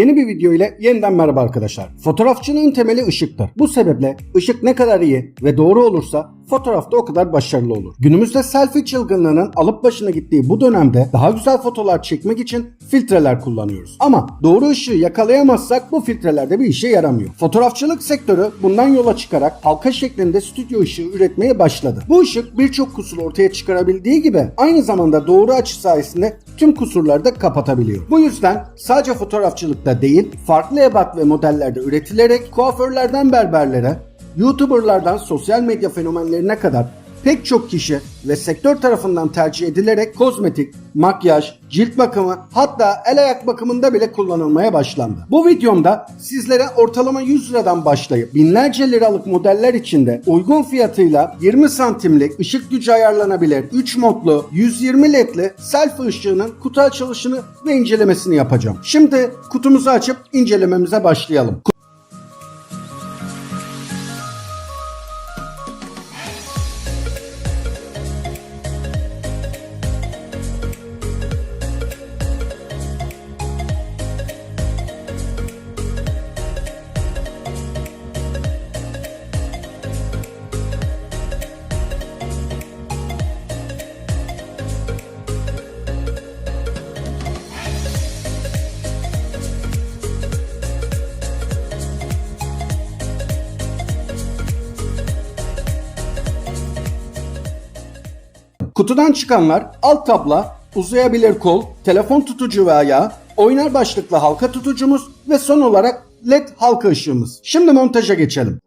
Yeni bir video ile yeniden merhaba arkadaşlar. Fotoğrafçılığın temeli ışıktır. Bu sebeple ışık ne kadar iyi ve doğru olursa fotoğrafta o kadar başarılı olur. Günümüzde selfie çılgınlığının alıp başına gittiği bu dönemde daha güzel fotoğraflar çekmek için filtreler kullanıyoruz. Ama doğru ışığı yakalayamazsak bu filtreler de bir işe yaramıyor. Fotoğrafçılık sektörü bundan yola çıkarak halka şeklinde stüdyo ışığı üretmeye başladı. Bu ışık birçok kusur ortaya çıkarabildiği gibi aynı zamanda doğru açı sayesinde tüm kusurları da kapatabiliyor. Bu yüzden sadece fotoğrafçılıkta değil, farklı ebat ve modellerde üretilerek kuaförlerden berberlere, YouTuberlardan sosyal medya fenomenlerine kadar pek çok kişi ve sektör tarafından tercih edilerek kozmetik, makyaj, cilt bakımı hatta el ayak bakımında bile kullanılmaya başlandı. Bu videomda sizlere ortalama 100 liradan başlayıp binlerce liralık modeller içinde uygun fiyatıyla 20 santimlik ışık gücü ayarlanabilir 3 modlu 120 ledli selfie ışığının kutu açılışını ve incelemesini yapacağım. Şimdi kutumuzu açıp incelememize başlayalım. Kutudan çıkanlar alt tabla, uzayabilir kol, telefon tutucu ve ayağı, oynar başlıklı halka tutucumuz ve son olarak led halka ışığımız. Şimdi montaja geçelim.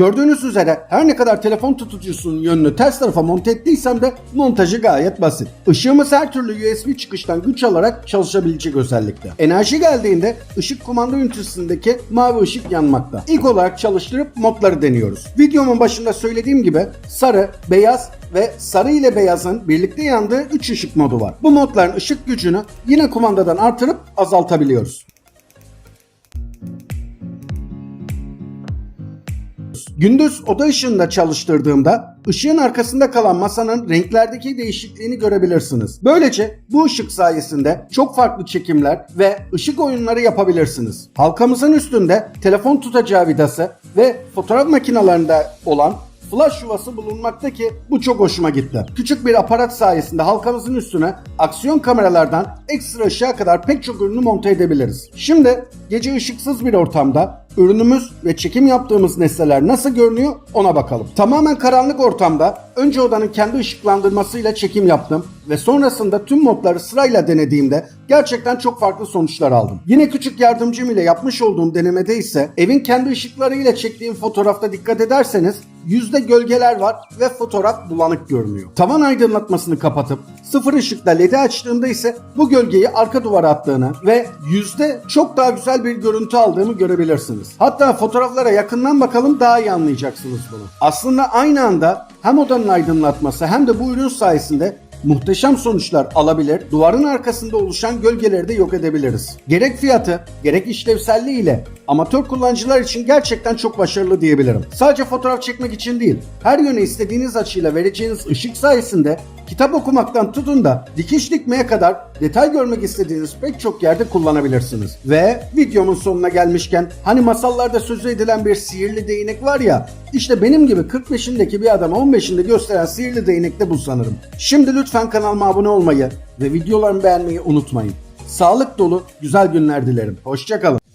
Gördüğünüz üzere her ne kadar telefon tutucusunun yönünü ters tarafa monte ettiysem de montajı gayet basit. Işığımız her türlü USB çıkıştan güç alarak çalışabilecek özellikte. Enerji geldiğinde ışık kumanda ünitesindeki mavi ışık yanmakta. İlk olarak çalıştırıp modları deniyoruz. Videomun başında söylediğim gibi sarı, beyaz ve sarı ile beyazın birlikte yandığı 3 ışık modu var. Bu modların ışık gücünü yine kumandadan artırıp azaltabiliyoruz. Gündüz oda ışığında çalıştırdığımda ışığın arkasında kalan masanın renklerdeki değişikliğini görebilirsiniz. Böylece bu ışık sayesinde çok farklı çekimler ve ışık oyunları yapabilirsiniz. Halkamızın üstünde telefon tutacağı vidası ve fotoğraf makinelerinde olan flash yuvası bulunmakta ki bu çok hoşuma gitti. Küçük bir aparat sayesinde halkamızın üstüne aksiyon kameralardan ekstra ışığa kadar pek çok ürünü monte edebiliriz. Şimdi gece ışıksız bir ortamda ürünümüz ve çekim yaptığımız nesneler nasıl görünüyor ona bakalım. Tamamen karanlık ortamda önce odanın kendi ışıklandırmasıyla çekim yaptım ve sonrasında tüm modları sırayla denediğimde gerçekten çok farklı sonuçlar aldım. Yine küçük yardımcım ile yapmış olduğum denemede ise evin kendi ışıklarıyla çektiğim fotoğrafta dikkat ederseniz yüzde gölgeler var ve fotoğraf bulanık görünüyor. Tavan aydınlatmasını kapatıp sıfır ışıkta ledi açtığımda ise bu gölgeyi arka duvara attığını ve yüzde çok daha güzel bir görüntü aldığımı görebilirsiniz. Hatta fotoğraflara yakından bakalım daha iyi anlayacaksınız bunu. Aslında aynı anda hem odanın aydınlatması hem de bu ürün sayesinde muhteşem sonuçlar alabilir, duvarın arkasında oluşan gölgeleri de yok edebiliriz. Gerek fiyatı, gerek işlevselliği ile amatör kullanıcılar için gerçekten çok başarılı diyebilirim. Sadece fotoğraf çekmek için değil, her yöne istediğiniz açıyla vereceğiniz ışık sayesinde kitap okumaktan tutun da dikiş dikmeye kadar detay görmek istediğiniz pek çok yerde kullanabilirsiniz. Ve videomun sonuna gelmişken hani masallarda sözü edilen bir sihirli değnek var ya işte benim gibi 45'indeki bir adam 15'inde gösteren sihirli değnek de bu sanırım. Şimdi lütfen kanalıma abone olmayı ve videolarımı beğenmeyi unutmayın. Sağlık dolu güzel günler dilerim. Hoşçakalın.